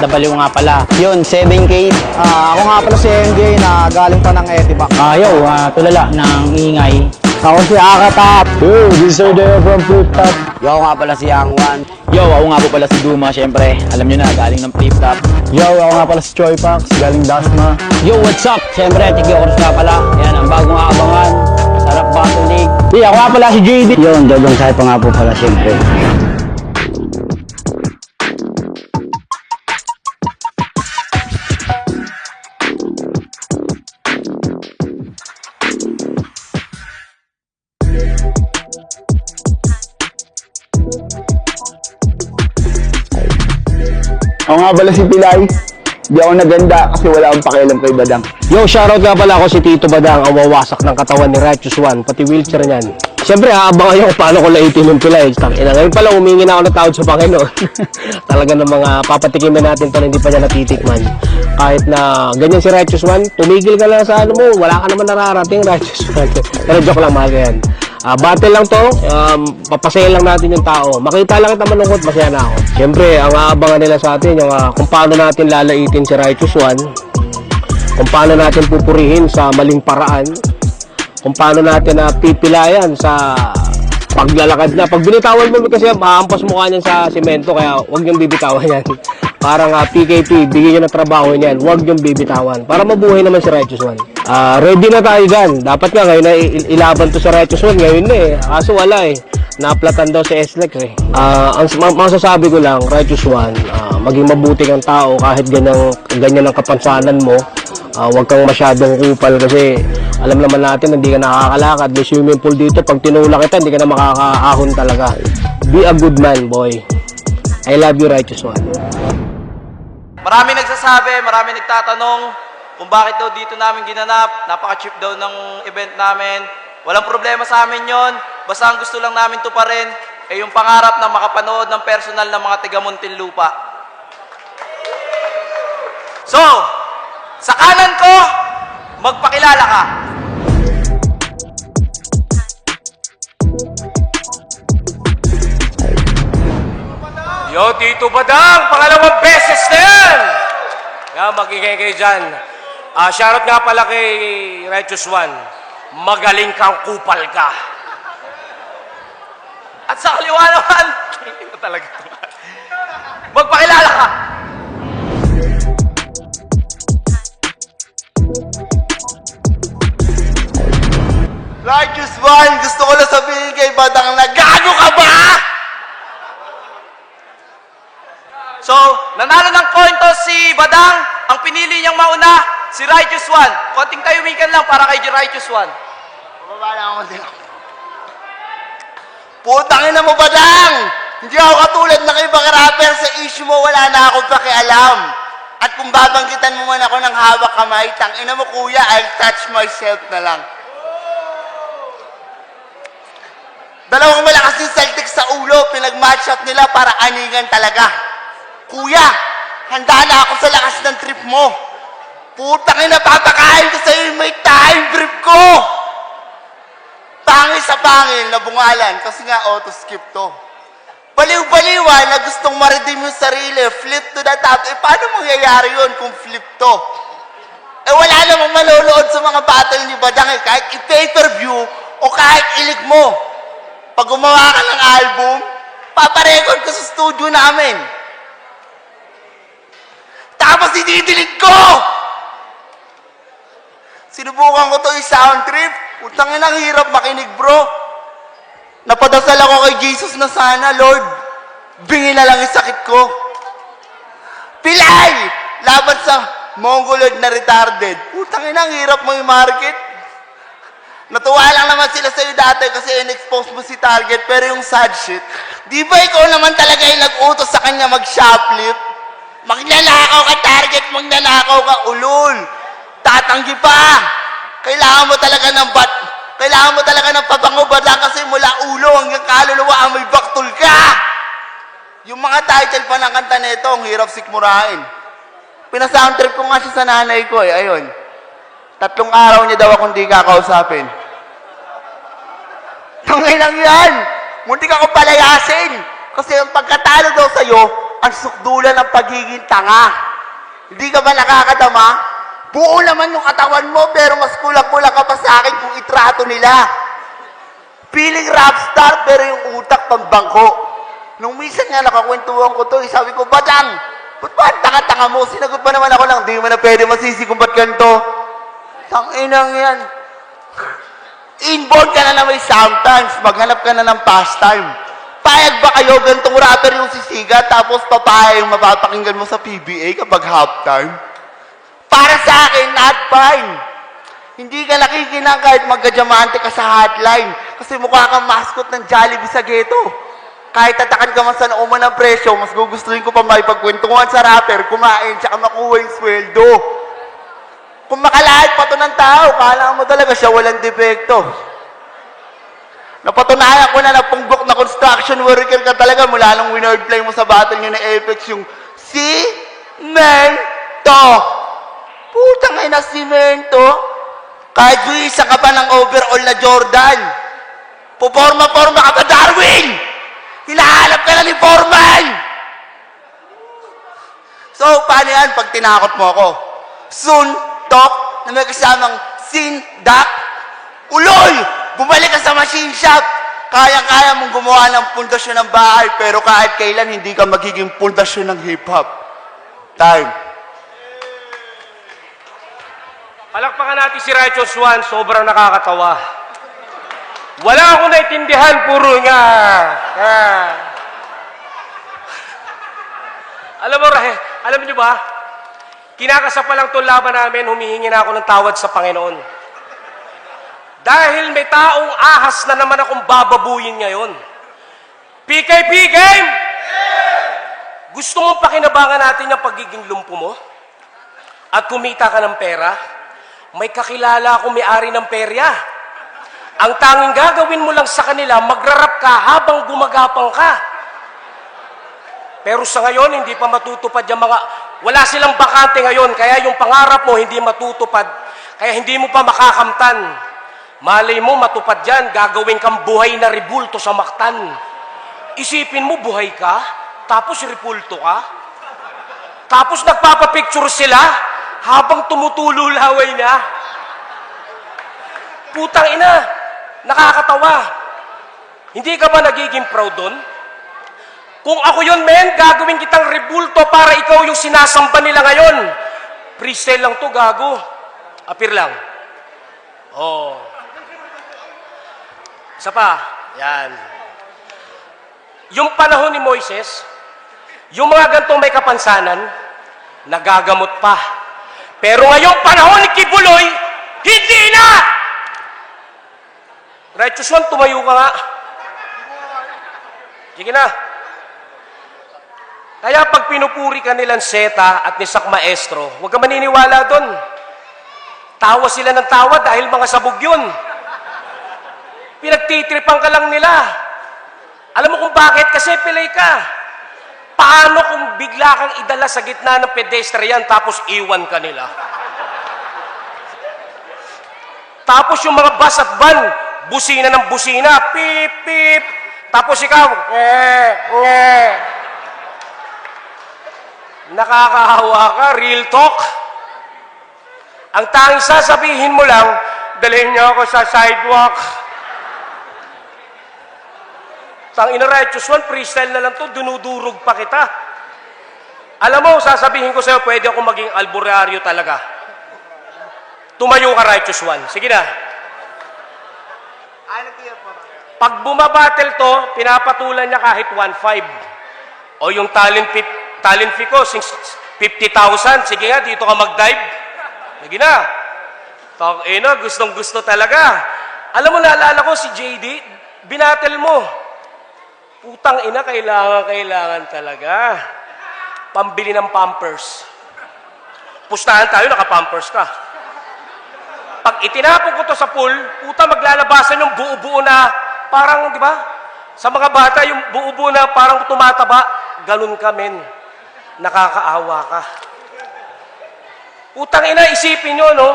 Baliw nga pala. Yun, 7K. Ah, ako nga pala si MJ na galing pa ng Etibac. Ayaw, uh, tulala ng ingay. Ako si Akatap. Yo, this is Deo from Flip Top. Yo, ako nga pala si Yang Wan. Yo, ako nga po pala si Duma, syempre. Alam nyo na, galing ng flip top. Yo, ako nga pala si Choi Pax, galing Dasma. Yo, what's up? Syempre, Tiki Oros nga pala. Yan, ang bagong aabangan. Sarap Battle League. Hey, ako nga pala si JD. Yun, Dodong Sai pa nga po pala siyempre. Ako nga pala si Pilay. Di ako naganda kasi wala akong pakialam kay Badang. Yo, shoutout nga pala ako si Tito Badang, ang wawasak ng katawan ni Righteous One, pati wheelchair niyan. Siyempre, aabangan nyo kung paano ko laitin yung pilay. Tangina, ngayon pala humingi na ako ng tawad sa Panginoon. Talaga ng mga papatikimin natin to na hindi pa niya natitikman. Kahit na ganyan si Righteous One, tumigil ka lang sa ano mo, wala ka naman nararating Righteous One. Pero joke lang, mahal yan. Ah, battle lang to, um, papasaya lang natin yung tao. Makita lang kita malungkot, masaya na ako. Siyempre, ang aabangan nila sa atin, yung ah, kung paano natin lalaitin si Righteous One, kung paano natin pupurihin sa maling paraan, kung paano natin na pipilayan sa paglalakad na. Pag binitawan mo kasi maampas mukha niyan sa semento kaya huwag niyong bibitawan yan. Parang uh, PKP, bigyan niyo ng trabaho niyan, huwag niyong bibitawan. Para mabuhay naman si Righteous One. Ah, ready na tayo dyan. Dapat nga ngayon na il- ilaban to sa Righteous One. Ngayon na eh. Kaso wala eh. Naplatan daw si SLEX eh. Ah, ang ma- masasabi ko lang, Righteous One, ah, maging mabuti kang tao kahit ganyan, ganyan ang kapansanan mo. Ah, huwag kang masyadong kupal kasi alam naman natin hindi ka nakakalakad. May swimming pool dito. Pag tinulak kita, hindi ka na makakaahon talaga. Be a good man, boy. I love you, Righteous One. Marami nagsasabi, marami nagtatanong kung bakit daw dito namin ginanap. Napaka-cheap daw ng event namin. Walang problema sa amin yon. Basta ang gusto lang namin to pa rin ay yung pangarap na makapanood ng personal ng mga taga Muntinlupa. So, sa kanan ko, magpakilala ka. Yo, Tito Badang! Pangalawang beses na yan! Yan, magiging kayo dyan. Ah, shoutout nga pala kay Righteous One. Magaling kang kupal ka. At sa kaliwa naman, talaga. Magpakilala ka. Righteous One, gusto ko lang sabihin kay Badang na gago ka ba? So, nanalo ng coin toss si Badang. Ang pinili niyang mauna, si Righteous One. Konting tayumikan lang para kay Righteous One. Bababa lang ako din. Putang ina mo, Badang! Hindi ako katulad ng ibang rapper sa issue mo, wala na akong pakialam. At kung babanggitan mo man ako ng hawak kamay, tang ina mo kuya, I'll touch myself na lang. Dalawang malakas yung Celtic sa ulo, pinag-match up nila para aningan talaga. Kuya, handa na ako sa lakas ng trip mo. Putang ina, papakain ko sa'yo yung may time trip ko. Pangil sa pangil na bungalan kasi nga auto-skip to. Baliw-baliwan na gustong ma-redeem yung sarili, flip to the top. Eh, paano mangyayari yun kung flip to? Eh, wala namang manonood sa mga battle ni Badang eh. Kahit i-pay-per-view o kahit ilig mo. Pag gumawa ka ng album, paparecord ko sa studio namin. Tapos ididilig ko! Sinubukan ko to yung sound trip. Utang ang hirap makinig, bro. Napadasal ako kay Jesus na sana, Lord. Bingi na lang yung sakit ko. Pilay! Laban sa Mongoloid na retarded. Utang ang hirap mo yung market. Natuwa lang naman sila sa'yo dati kasi in-expose mo si Target. Pero yung sad shit, di ba ikaw naman talaga yung nag-utos sa kanya mag-shoplift? Magnanakaw ka, Target, magnanakaw ka, ulol. Tatanggi pa. Kailangan mo talaga ng bat, kailangan mo talaga ng pabango badang kasi mula ulo hanggang kaluluwa ang may baktol ka. Yung mga title pa ng kanta nito, ang hirap sikmurain. Pinasound ko nga siya sa nanay ko eh, ayun. Tatlong araw niya daw akong di kakausapin. Tangay lang yan! Munti ka akong palayasin! Kasi ang pagkatalo daw sa'yo, ang sukdulan ng pagiging tanga. Hindi ka ba nakakadama? Buo naman yung katawan mo, pero mas kulang-kulang ka pa sa akin kung itrato nila. Feeling rap star, pero yung utak pang bangko. Nung minsan nga nakakwentuhan ko to, eh, sabi ko, Badang, ba't ba ang tanga-tanga mo? Sinagot pa naman ako lang, di mo na pwede masisi kung ba't ganito. Tanginang yan. Inborn ka na na may sometimes, maghanap ka na ng pastime. Payag ba kayo, gantong rapper yung sisiga, tapos papaya yung mapapakinggan mo sa PBA kapag halftime? Para sa akin, not fine. Hindi ka nakikinang kahit magkadiamante ka sa hotline. Kasi mukha kang mascot ng Jollibee sa ghetto. Kahit tatakan ka man sa nauman ng presyo, mas gugustuhin ko pa makipagkwentuhan sa rapper, kumain, tsaka makuha yung sweldo. Kung makalahit pa to ng tao, kala mo talaga siya walang depekto. Napatunayan ko na napunggok na construction worker ka talaga mula nung winord play mo sa battle nyo na Apex yung si Mento. Putang ina si Mento. Kahit buwisa ka pa ng overall na Jordan. Puporma-porma ka pa, Darwin! Hinahanap ka na ni Foreman! So, paano yan pag tinakot mo ako? Soon, talk, na may kasamang sin, dak, uloy! Bumalik ka sa machine shop! Kaya-kaya mong gumawa ng pundasyon ng bahay, pero kahit kailan hindi ka magiging pundasyon ng hip-hop. Time. Palakpakan natin si Righteous One, sobrang nakakatawa. Wala akong naintindihan, puro nga. nga. Alam mo, Rahe, alam niyo ba, kinakasa pa lang itong laban namin, humihingi na ako ng tawad sa Panginoon. Dahil may taong ahas na naman akong bababuyin ngayon. PKP game! Gusto mong pakinabangan natin yung pagiging lumpo mo? At kumita ka ng pera? May kakilala akong may-ari ng perya. Ang tanging gagawin mo lang sa kanila, magrarap ka habang gumagapang ka. Pero sa ngayon, hindi pa matutupad yung mga... Wala silang bakante ngayon, kaya yung pangarap mo hindi matutupad. Kaya hindi mo pa makakamtan. Malay mo, matupad yan, gagawin kang buhay na ribulto sa maktan. Isipin mo, buhay ka, tapos ripulto ka. Tapos nagpapapicture sila habang tumutulo laway na. Putang ina, nakakatawa. Hindi ka ba nagiging proud doon? Kung ako yun, men, gagawin kitang rebulto para ikaw yung sinasamba nila ngayon. Freestyle lang to, gago. Apir lang. Oh. Isa pa. Yan. Yung panahon ni Moises, yung mga gantong may kapansanan, nagagamot pa. Pero ngayong panahon ni Kibuloy, hindi na! Righteous one, tumayo ka nga. Sige na. Kaya pag pinupuri ka nilang Seta at ni Sak Maestro, huwag ka maniniwala doon. Tawa sila ng tawa dahil mga sabog yun. Pinagtitripan ka lang nila. Alam mo kung bakit? Kasi pilay ka. Paano kung bigla kang idala sa gitna ng pedestrian tapos iwan ka nila? Tapos yung mga bus at van, busina ng busina, pip, pip. Tapos ikaw, nge, nge. Nakakahawa ka, real talk. Ang tanging sasabihin mo lang, dalhin niyo ako sa sidewalk. Tang ina righteous one, freestyle na lang to, dunudurog pa kita. Alam mo, sasabihin ko sa'yo, pwede ako maging alburyaryo talaga. Tumayo ka, righteous one. Sige na. Pag bumabattle to, pinapatulan niya kahit 1.5. O yung talent, talent fee ko, sing- 50,000. Sige nga, dito ka mag-dive. Sige na. Tang ina, gustong gusto talaga. Alam mo, naalala ko si JD, binatel mo. Putang ina, kailangan, kailangan talaga. Pambili ng pampers. Pustahan tayo, naka-pampers ka. Pag itinapon ko to sa pool, puta maglalabasan yung buo-buo na parang, di ba? Sa mga bata, yung buo-buo na parang tumataba, ganun ka, men. Nakakaawa ka. Putang ina, isipin nyo, no?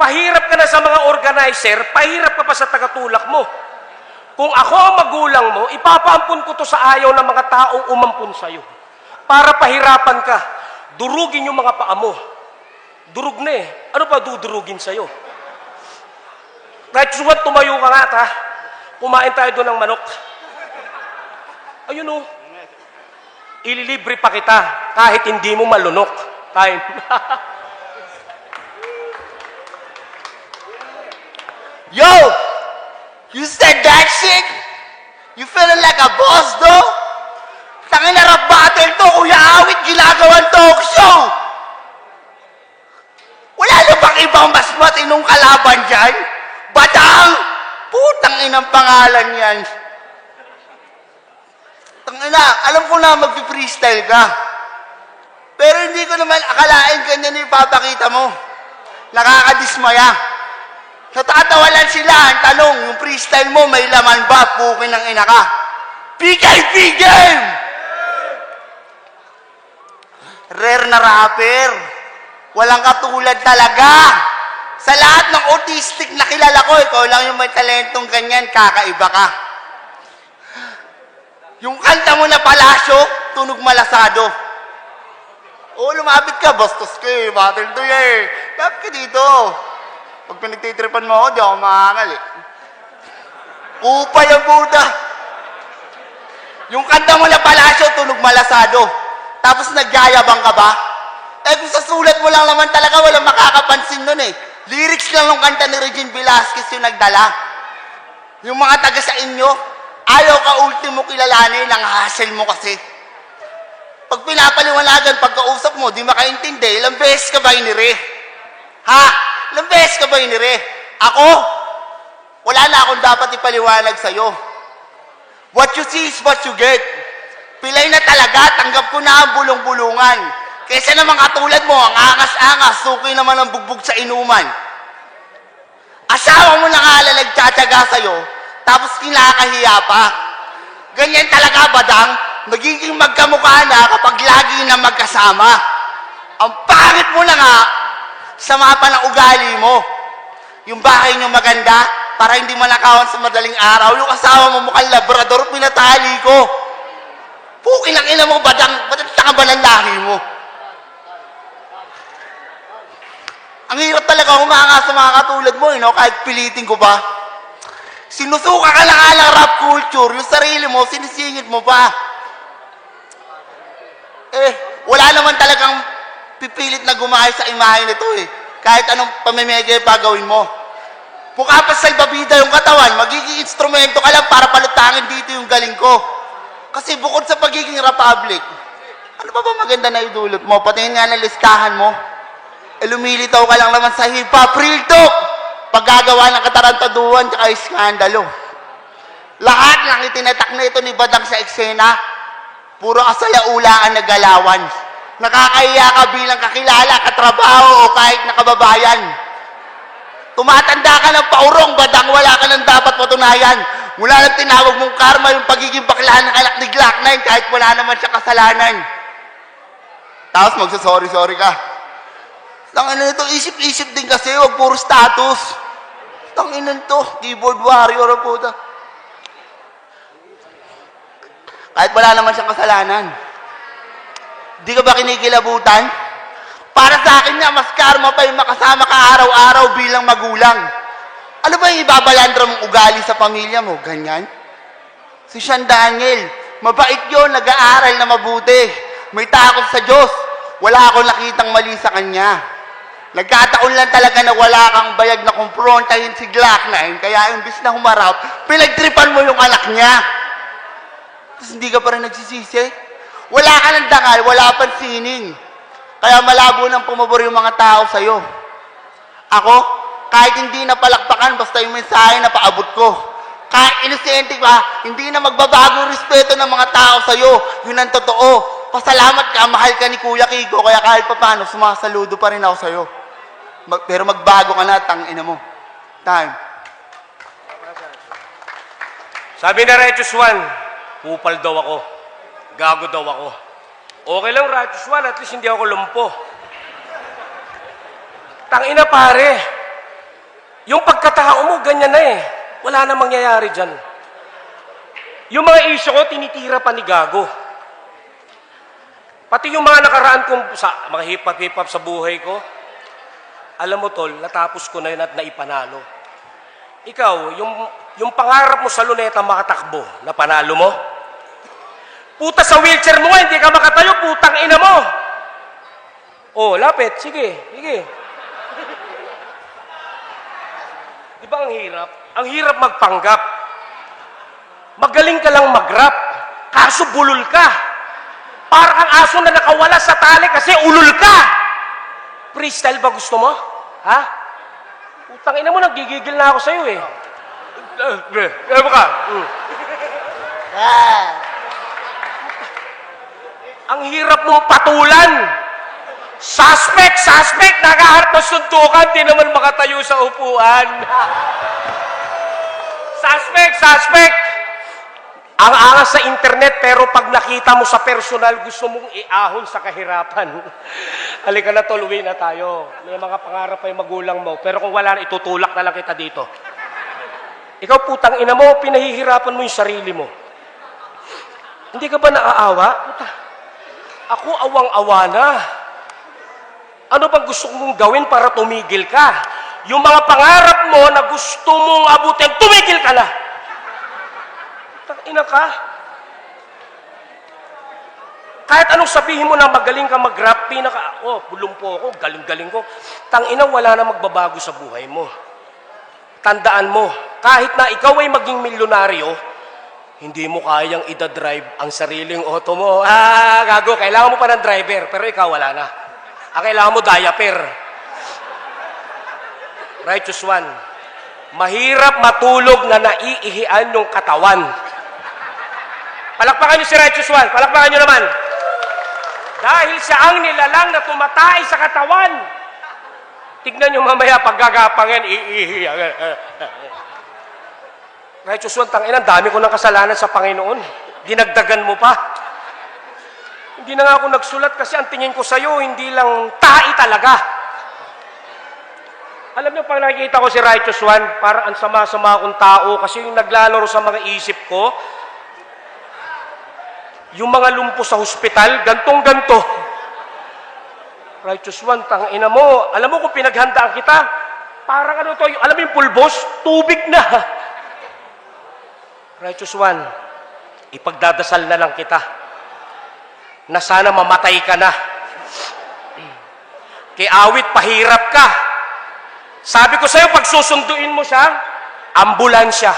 Pahirap ka na sa mga organizer, pahirap ka pa sa tagatulak mo. Kung ako ang magulang mo, ipapaampun ko to sa ayaw ng mga taong umampun sa'yo. para pahirapan ka. Durugin yung mga paa mo. Durug na eh. Ano pa dudurugin sa'yo? Right, suwat, tumayo ka nga, ha? Kumain tayo doon ng manok. Ayun o. Ililibre pa kita kahit hindi mo malunok. Time. Yo! You said that shit? You feeling like a boss, though? Tangin na rap battle to, kuya awit, ginagawan talk show! Wala na bang ibang mas matinong kalaban dyan? Batang! Putang inang pangalan yan. Tangina, alam ko na mag-freestyle ka. Pero hindi ko naman akalain ganyan ipapakita mo. Nakakadismaya. Natatawa lang sila. Ang tanong, yung freestyle mo, may laman ba? Pukin ng ina ka. PKP game! Rare na rapper. Walang katulad talaga. Sa lahat ng autistic na kilala ko, ikaw lang yung may talentong ganyan, kakaiba ka. Yung kanta mo na palasyo, tunog malasado. Oo, lumapit ka, bastos ka eh, battle to eh. Lapit ka dito. Pag pinagtitripan mo ako, di ako makangal eh. Upay ang puta. Yung kanta mo na palasyo, tunog malasado. Tapos nagyayabang ka ba? Eh kung sa sulat mo lang naman talaga, walang makakapansin nun eh. Lyrics lang ng kanta ni Regine Velasquez yung nagdala. Yung mga taga sa inyo, ayaw ka ultimo kilalanin, ang hassle mo kasi. Pag pinapaliwanagan, pagkausap mo, di makaintindi, ilang beses ka ba inire? Ha? Ilang beses ka ba inire? Ako? Wala na akong dapat ipaliwanag sa'yo. What you see is what you get. Pilay na talaga, tanggap ko na ang bulong-bulungan. Kesa naman katulad mo, ang angas-angas, suki naman ang bugbog sa inuman. Asawa mo na nga nagtsatsaga sa'yo, tapos kinakahiya pa. Ganyan talaga, badang, magiging magkamukha na kapag lagi na magkasama. Ang pangit mo na nga, sama pa ng ugali mo. Yung bahay niyo maganda, para hindi manakawan sa madaling araw. Yung asawa mo mukhang labrador, pinatali ko. Pukin ang ina mo, badang, ba't ang ba ng lahi mo? Ang hirap talaga humanga sa mga katulad mo, you know, kahit pilitin ko pa. Sinusuka ka na nga ng rap culture, yung sarili mo, sinisingit mo pa. Eh, wala naman talagang pipilit na gumahal sa imahe nito eh. Kahit anong pamimigay pa gawin mo. Mukha pa salbabida yung katawan, magiging instrumento ka lang para palutangin dito yung galing ko. Kasi bukod sa pagiging republic, ano ba ba maganda na idulot mo? Pati nga na listahan mo. Eh, lumilitaw ka lang naman sa hip-hop, real talk! Paggagawa ng katarantaduhan tsaka iskandalo. Lahat ng itinatak na ito ni Badang sa eksena, puro asaya-ulaan na galawan. Nakakahiya ka bilang kakilala, katrabaho o kahit nakababayan. Tumatanda ka ng paurong, Badang, wala ka nang dapat patunayan. Mula nang tinawag mong karma yung pagiging bakla ng anak ni Glock 9 kahit wala naman siya kasalanan. Tapos magsasorry-sorry ka. Tangin na ito, isip-isip din kasi, wag puro status. Tangin na to, keyboard warrior ang puta. Kahit wala naman siyang kasalanan. Di ka ba kinikilabutan? Para sa akin nga, mas karma pa yung makasama ka araw-araw bilang magulang. Ano ba yung ibabalandra mong ugali sa pamilya mo? Ganyan? Si Sean Daniel, mabait yun, nag-aaral na mabuti. May takot sa Diyos. Wala akong nakitang mali sa kanya. Nagkataon lang talaga na wala kang bayag na kumprontahin si Glock 9, kaya imbis na humarap, pinagtripan mo yung anak niya. Tapos hindi ka pa rin nagsisisi. Wala ka ng dangal, wala pang sining. Kaya malabo nang pumabor yung mga tao sa'yo. Ako, kahit hindi na palakpakan, basta yung mensahe na paabot ko. Kahit inosente ka, hindi na magbabago yung respeto ng mga tao sa'yo. Yun ang totoo. Pasalamat ka, mahal ka ni Kuya Kiko, kaya kahit pa paano, sumasaludo pa rin ako sa'yo. Mag- pero magbago ka na, tang ina mo. Time. Sabi na Righteous One, kupal daw ako. Gago daw ako. Okay lang, Righteous One, at least hindi ako lumpo. Tangina pare, yung pagkatao mo, ganyan na eh. Wala na mangyayari dyan. Yung mga issue ko, tinitira pa ni Gago. Pati yung mga nakaraan kong sa mga hip-hop hip-hop sa buhay ko, alam mo tol, natapos ko na yun at naipanalo. Ikaw, yung, yung pangarap mo sa luneta makatakbo, napanalo mo? Puta sa wheelchair mo, nga, hindi ka makatayo, putang ina mo! Oh, lapit, sige, sige. Di ba ang hirap? Ang hirap magpanggap. Magaling ka lang mag-rap, kaso bulol ka. Para kang aso na nakawala sa tali kasi ulul ka. Freestyle ba gusto mo? Ha? Utang ina mo, nagigigil na ako sa'yo eh. Eh, mo ka. Mm. Ang hirap mong patulan. Suspect, suspect, nakaharap ng suntukan, di naman makatayo sa upuan. suspect, suspect. Ang angas sa internet, pero pag nakita mo sa personal, gusto mong iahon sa kahirapan. Halika na, uwi na tayo. May mga pangarap pa yung magulang mo, pero kung wala na, itutulak na lang kita dito. Ikaw, putang ina mo, pinahihirapan mo yung sarili mo. Hindi ka ba naaawa? Puta, ako awang-awa na. Ano bang gusto mong gawin para tumigil ka? Yung mga pangarap mo na gusto mong abutin, tumigil ka na! Ina ka. Kahit anong sabihin mo na magaling ka mag-rap, pinaka, oh, bulong po ako, galing-galing ko. Tang ina, wala na magbabago sa buhay mo. Tandaan mo, kahit na ikaw ay maging milyonaryo, hindi mo kayang idadrive ang sariling auto mo. Ah, gago, kailangan mo pa ng driver, pero ikaw wala na. Ang kailangan mo, diaper. Righteous one. Mahirap matulog na naiihian yung katawan. Palakpakan niyo si Righteous One. Palakpakan niyo naman. Dahil siya ang nilalang na tumatay sa katawan. Tignan niyo mamaya paggagapangan, iihi. Righteous One, tangin, ang dami ko ng kasalanan sa Panginoon. Dinagdagan mo pa. Hindi na nga ako nagsulat kasi ang tingin ko sa'yo, hindi lang tai talaga. Alam niyo, pag nakikita ko si Righteous One, para ang sama-sama akong tao kasi yung naglalaro sa mga isip ko, yung mga lumpo sa hospital, gantong-ganto. Righteous One, tang ina mo, alam mo kung pinaghandaan kita, parang ano to, alam mo yung pulbos, tubig na. Righteous One, ipagdadasal na lang kita na sana mamatay ka na. Kay awit, pahirap ka. Sabi ko sa'yo, pag susunduin mo siya, ambulansya.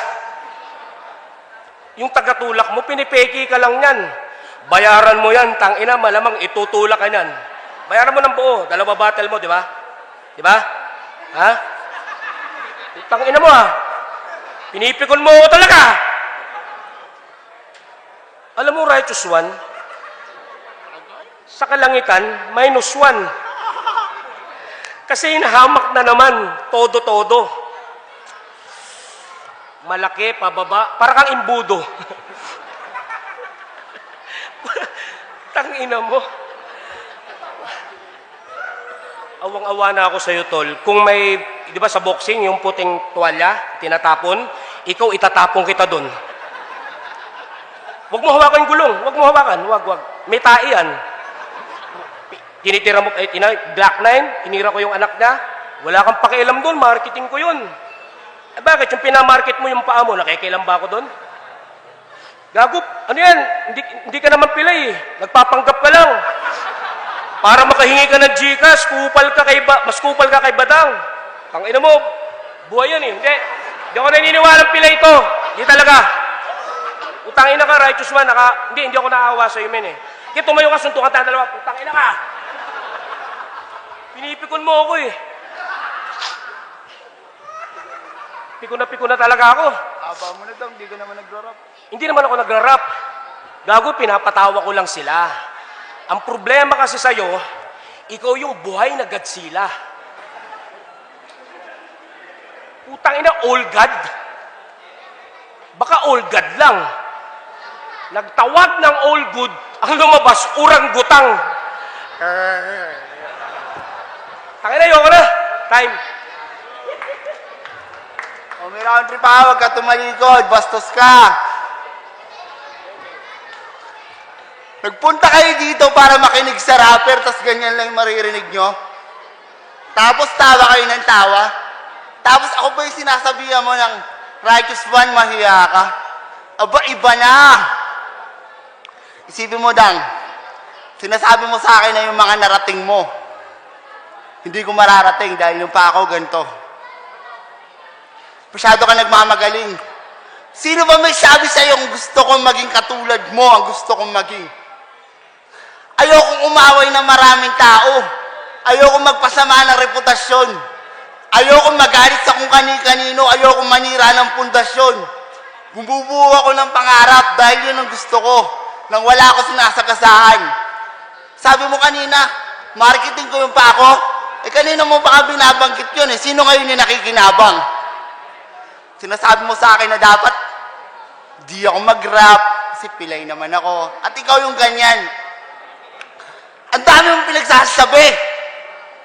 Yung tagatulak mo, pinipeki ka lang yan. Bayaran mo yan, tangina, malamang itutulak ka yan. Bayaran mo ng buo, dalawa battle mo, di ba? Di ba? Ha? Tangina mo ha. Pinipikon mo talaga. Alam mo, righteous one, sa kalangitan, minus one. Kasi hinahamak na naman, todo-todo. Malaki, pababa, para kang imbudo. Tangina mo. Awang-awa na ako sa'yo, Tol. Kung may, di ba sa boxing, yung puting tuwalya, tinatapon, ikaw itatapon kita doon. Huwag mo hawakan yung gulong. Huwag mo hawakan. Huwag, huwag. May tai yan. Tinitira mo, eh, tina, Black Nine, tinira ko yung anak niya. Wala kang pakialam doon, marketing ko yun. Eh bakit? Yung pinamarket mo yung paa mo, nakikialam ba ako doon? Gagup, ano yan? Hindi, hindi ka naman pilay eh. Nagpapanggap ka lang. Para makahingi ka ng Gcash, kupal ka kay ba, mas kupal ka kay Badang. Tangina mo, buhay yan eh. Hindi. Hindi ako naniniwalang pilay ito. Hindi talaga. Utangin na ka, righteous man. Naka, hindi, hindi ako naawa sa iyo, men eh. Kaya tumayo ka, suntukan tayo dalawa. Utangin na ka. Pinipikon mo ako eh. Pikon na pikon na talaga ako. Aba mo na daw, hindi ka naman nagra-rap. Hindi naman ako nagra-rap. Gago, pinapatawa ko lang sila. Ang problema kasi sa'yo, ikaw yung buhay na Godzilla. Putang ina, all God. Baka all God lang. Nagtawag ng all good, ang lumabas, urang gutang. Tangina, ayoko na. Time. O may round trip pa, huwag ka tumalikod, bastos ka. Nagpunta kayo dito para makinig sa rapper, tas ganyan lang maririnig nyo. Tapos tawa kayo ng tawa. Tapos ako ba yung sinasabihan mo ng righteous one, mahiya ka? Aba, iba na. Isipin mo, Dang, sinasabi mo sa akin na yung mga narating mo. Hindi ko mararating dahil yung pa ako ganito. Masyado ka nagmamagaling. Sino ba may sabi sa yung gusto kong maging katulad mo, ang gusto kong maging? Ayokong umaway ng maraming tao. Ayokong magpasama ng reputasyon. Ayokong magalit sa kung kani-kanino. Ayokong manira ng pundasyon. Bumubuo ako ng pangarap dahil yun ang gusto ko. Nang wala ako sinasagasahan. Sabi mo kanina, marketing ko yung pa ako. Eh kanina mo baka binabanggit yun eh. Sino ngayon yung nakikinabang? Sinasabi mo sa akin na dapat di ako mag-rap kasi pilay naman ako. At ikaw yung ganyan. Ang dami mong pinagsasabi.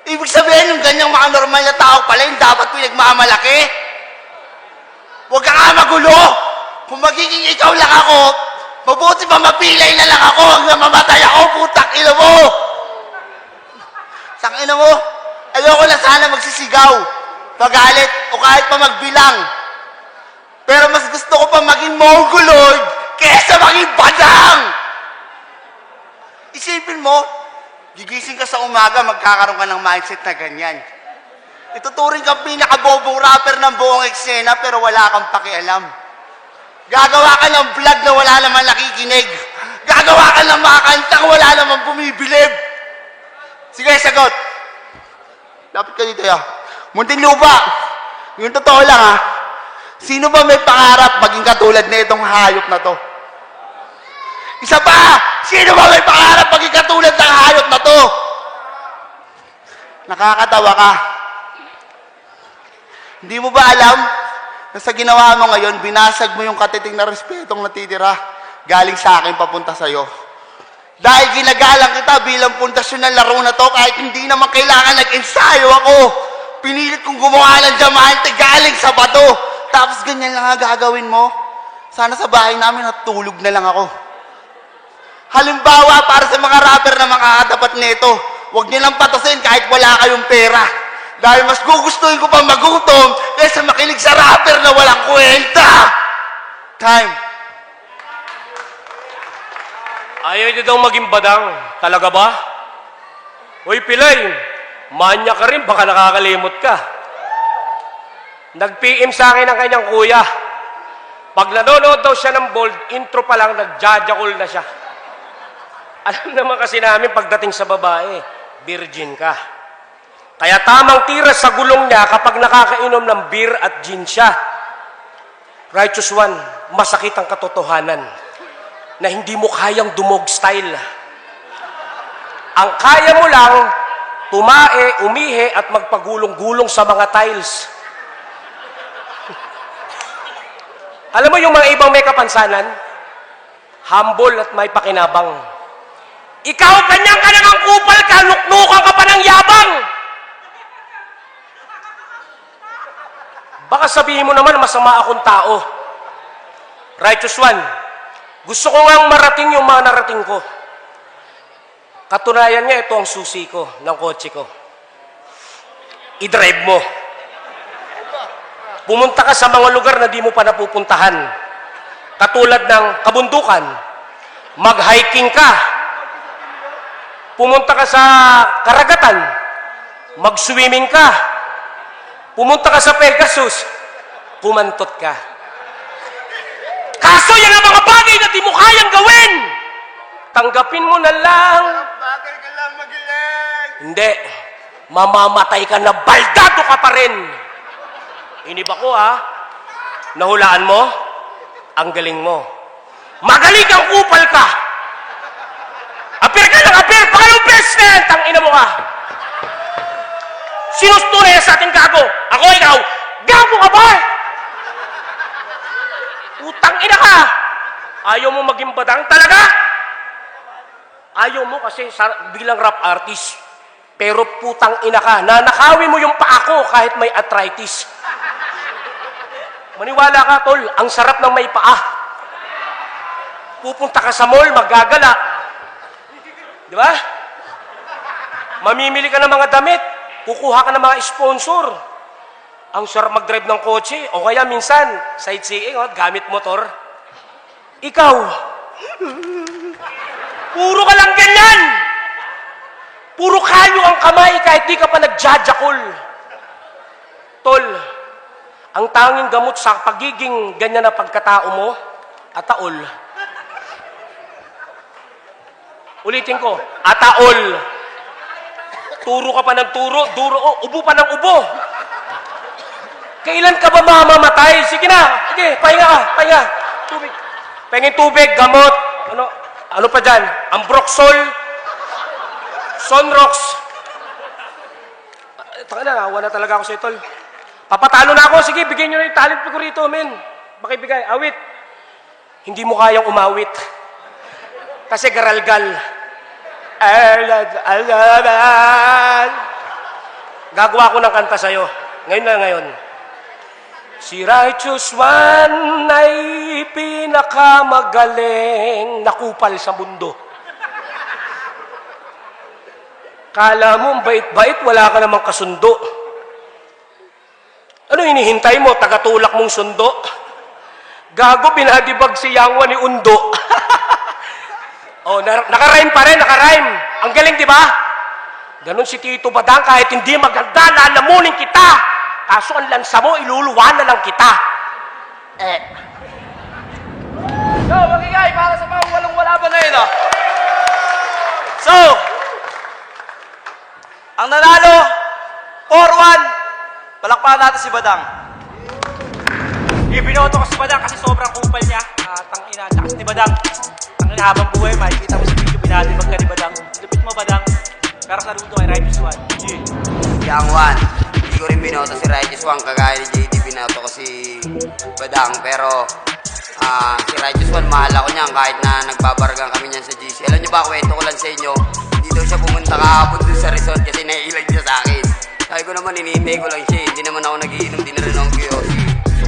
Ibig sabihin yung ganyang mga normal na tao pala yung dapat pinagmamalaki. Huwag ka nga magulo. Kung magiging ikaw lang ako, mabuti pa mapilay na lang ako hanggang mamatay ako, putak ina mo. Sang ina mo, ayoko na sana magsisigaw, magalit, o kahit pa magbilang. Pero mas gusto ko pa maging mongoloid kesa maging badang! Isipin mo, gigising ka sa umaga, magkakaroon ka ng mindset na ganyan. Ituturing kang pinakabobong rapper ng buong eksena pero wala kang pakialam. Gagawa ka ng vlog na wala naman nakikinig. Gagawa ka ng mga kantang wala naman bumibilib. Sige, sagot. Lapit ka dito, ya. Muntinlupa. Yung totoo lang, ha. Sino ba may pangarap maging katulad na itong hayop na to? Isa pa! Sino ba may pangarap maging katulad ng hayop na to? Nakakatawa ka. Hindi mo ba alam na sa ginawa mo ngayon, binasag mo yung katiting na respetong natitira galing sa akin papunta sa'yo. Dahil ginagalang kita bilang pundasyon ng laro na to kahit hindi naman kailangan nag-ensayo ako. Pinilit kong gumawa ng diamante galing sa bato. Tapos ganyan lang ang gagawin mo. Sana sa bahay namin natulog na lang ako. Halimbawa, para sa mga rapper na makakatapat nito, huwag niyo lang patasin kahit wala kayong pera. Dahil mas gugustuhin ko pa magutom kaysa makinig sa rapper na walang kwenta. Time. Ayaw niyo daw maging badang. Talaga ba? Uy, Pilay, manya ka rin, baka nakakalimot ka. Nag-PM sa akin ang kanyang kuya. Pag nanonood daw siya ng bold, intro pa lang, nagjajakol na siya. Alam naman kasi namin pagdating sa babae, virgin ka. Kaya tamang tira sa gulong niya kapag nakakainom ng beer at gin siya. Righteous one, masakit ang katotohanan na hindi mo kayang dumog style. Ang kaya mo lang, tumae, umihe at magpagulong-gulong sa mga tiles. Alam mo yung mga ibang may kapansanan? Humble at may pakinabang. Ikaw, ganyan ka ang kupal ka, nuknukan ka pa ng yabang! Baka sabihin mo naman masama akong tao. Righteous one, gusto ko ngang marating yung mga narating ko. Katunayan niya, ito ang susi ko ng kotse ko. I-drive mo. Pumunta ka sa mga lugar na di mo pa napupuntahan. Katulad ng kabundukan. Mag-hiking ka. Pumunta ka sa karagatan. Mag-swimming ka. Pumunta ka sa Pegasus. Kumantot ka. Kaso yan ang mga bagay na di mo kayang gawin. Tanggapin mo na lang. Bagay ka lang magiling. Hindi. Mamamatay ka na baldado ka pa rin. Inib ako ha. Nahulaan mo? Ang galing mo. Magaling kang kupal ka. Apir ka lang, apir. Pangalong best na yan. Tangina mo ka. Sino's tunay sa ating gago? Ako, ikaw. Gago ka ba? Utang ina ka. Ayaw mo maging badang talaga? Ayaw mo kasi sa, bilang rap artist. Pero putang ina ka, nanakawin mo yung paa ko kahit may arthritis. Maniwala ka, tol, ang sarap ng may paa. Pupunta ka sa mall, maggagala. Di ba? Mamimili ka ng mga damit. Kukuha ka ng mga sponsor. Ang sarap mag-drive ng kotse. O kaya minsan, sightseeing, oh, gamit motor. Ikaw, puro ka lang ganyan. Puro kayo ang kamay kahit di ka pa nagjajakol. Tol, ang tanging gamot sa pagiging ganyan na pagkatao mo, ataol. Ulitin ko, ataol. Turo ka pa ng turo, duro, oh, ubo pa ng ubo. Kailan ka ba mamamatay? Sige na, sige, pahinga ka, pahinga. Tubig. Pengin tubig, gamot. Ano, ano pa dyan? Ambroxol, Sonrox. Ah, Taka na, nawa na talaga ako sa itol. Papatalo na ako. Sige, bigyan nyo na yung talent ko rito, men. Makibigay. Awit. Hindi mo kayang umawit. Kasi garalgal. Gagawa ko ng kanta sa'yo. Ngayon na ngayon. Si Righteous One ay pinakamagaling na kupal sa mundo. Kala mo, bait-bait, wala ka namang kasundo. Ano hinihintay mo? Tagatulak mong sundo? Gago, binadibag si Yangwa ni Undo. oh, na- nakarhyme pa rin, nakarhyme. Ang galing, di ba? Ganon si Tito Badang, kahit hindi maganda, lalamunin kita. Kaso ang lansa mo, iluluwa na lang kita. Eh. So, magigay para sa mga walang wala ba na yun, ah. So, ang nanalo, 4-1, palakpakan natin si Badang. Ibinoto ko si Badang kasi sobrang kupal niya. Ah, tang ina, tsaka si Badang. Ang habang buhay, makikita mo sa video, binatibag ka ni. Lupit mo, Badang. Pero saludo kay Righteous One. G. Yang Juan. Hindi ko rin binoto si Righteous One kagaya ni JD. Binoto ko si Badang. Pero ah, si Righteous One, mahal ako niyan kahit na nagbabargang kami niyan sa GC. Alam niyo ba, kwento ko lang sa inyo, hindi daw siya pumunta kahapon dun sa resort kasi naiilag siya sa akin. Sabi ko naman, inintay ko lang siya. eh. Hindi naman ako nagiinom,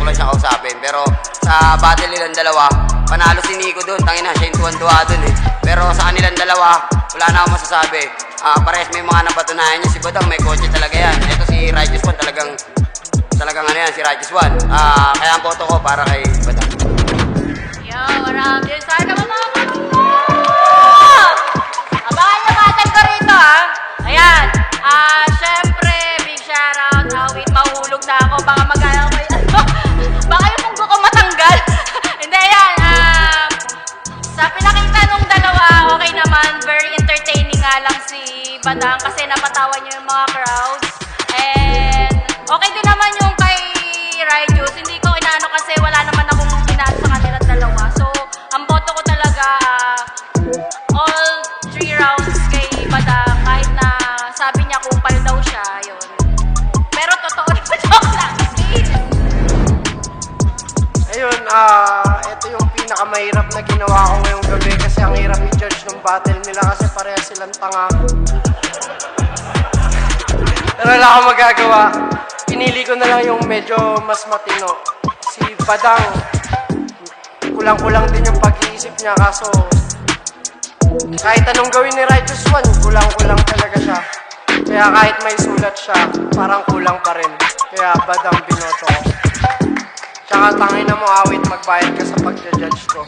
ko lang siya kausapin. Pero sa battle nilang dalawa, panalo si Nico doon. Tangina, siya yung tuwan-tuwa doon eh. Pero sa kanilang dalawa, wala na akong masasabi. Ah, parehas may mga napatunayan niya. Si Badang may kotse talaga yan. Ito si Righteous One talagang talagang ano yan, si Righteous One. Ah, kaya ang boto ko para kay Badang. Yo, what up? Yun, sana naman mga! Abangan niyo ko rito, ha? Ayan. Ah, syempre, big shoutout. Awit, mahulog na ako. Baka magaya naman. Very entertaining nga lang si Badang kasi napatawa niyo yung mga crowds. And okay din naman yung wala akong magagawa. Pinili ko na lang yung medyo mas matino. Si Badang, kulang-kulang din yung pag-iisip niya kaso kahit anong gawin ni Righteous One, kulang-kulang talaga siya. Kaya kahit may sulat siya, parang kulang pa rin. Kaya Badang binoto ko. Tsaka tangin na mo awit magbayad ka sa pagja-judge ko.